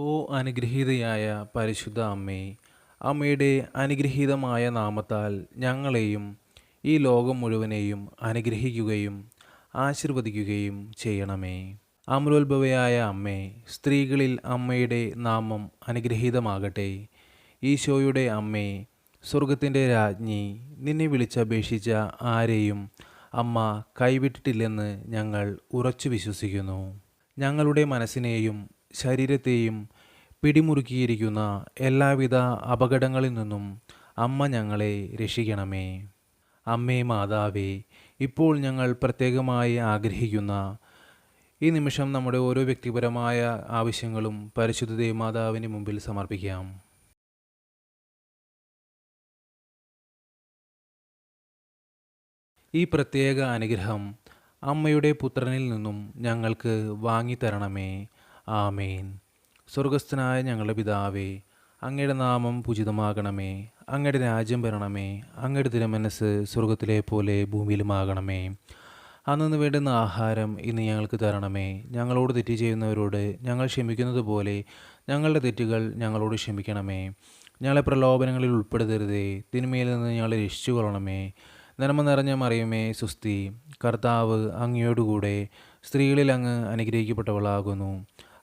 ഓ അനുഗ്രഹീതയായ പരിശുദ്ധ അമ്മേ അമ്മയുടെ അനുഗ്രഹീതമായ നാമത്താൽ ഞങ്ങളെയും ഈ ലോകം മുഴുവനെയും അനുഗ്രഹിക്കുകയും ആശീർവദിക്കുകയും ചെയ്യണമേ. അമരോത്ഭവയായ അമ്മേ സ്ത്രീകളിൽ അമ്മയുടെ നാമം അനുഗ്രഹീതമാകട്ടെ. ഈശോയുടെ അമ്മേ സ്വർഗത്തിന്റെ രാജ്ഞി നിന്നെ വിളിച്ചപേക്ഷിച്ച ആരെയും അമ്മ കൈവിട്ടിട്ടില്ലെന്ന് ഞങ്ങൾ ഉറച്ചു വിശ്വസിക്കുന്നു. ഞങ്ങളുടെ മനസ്സിനെയും ശരീരത്തെയും പിടിമുറുക്കിയിരിക്കുന്ന എല്ലാവിധ അപകടങ്ങളിൽ നിന്നും അമ്മ ഞങ്ങളെ രക്ഷിക്കണമേ. അമ്മേ മാതാവേ ഇപ്പോൾ ഞങ്ങൾ പ്രത്യേകമായി ആഗ്രഹിക്കുന്ന ഈ നിമിഷം നമ്മുടെ ഓരോ വ്യക്തിപരമായ ആവശ്യങ്ങളും പരിശുദ്ധ ദേവമാതാവിന് മുമ്പിൽ സമർപ്പിക്കാം. ഈ പ്രത്യേക അനുഗ്രഹം അമ്മയുടെ പുത്രനിൽ നിന്നും ഞങ്ങൾക്ക് വാങ്ങിത്തരണമേ. ആമേൻ. സ്വർഗസ്ഥനായ ഞങ്ങളുടെ പിതാവേ അങ്ങയുടെ നാമം പൂജിതമാകണമേ അങ്ങയുടെ രാജ്യം വരണമേ അങ്ങയുടെ തിരുമനസ് സ്വർഗത്തിലെ പോലെ ഭൂമിയിലുമാകണമേ. അന്നു വേണ്ടുന്ന ആഹാരം ഇന്ന് ഞങ്ങൾക്ക് തരണമേ. ഞങ്ങളോട് തെറ്റ് ചെയ്യുന്നവരോട് ഞങ്ങൾ ക്ഷമിക്കുന്നത് പോലെ ഞങ്ങളുടെ തെറ്റുകൾ ഞങ്ങളോട് ക്ഷമിക്കണമേ. ഞങ്ങളെ പ്രലോഭനങ്ങളിൽ ഉൾപ്പെടുത്തരുതേ തിന്മയിൽ നിന്ന് ഞങ്ങളെ രക്ഷിച്ചു കൊള്ളണമേ നന്മ നിറഞ്ഞ മറിയമേ സുസ്തി കർത്താവ് അങ്ങയോടുകൂടെ സ്ത്രീകളിൽ അങ്ങ് അനുഗ്രഹിക്കപ്പെട്ടവളാകുന്നു.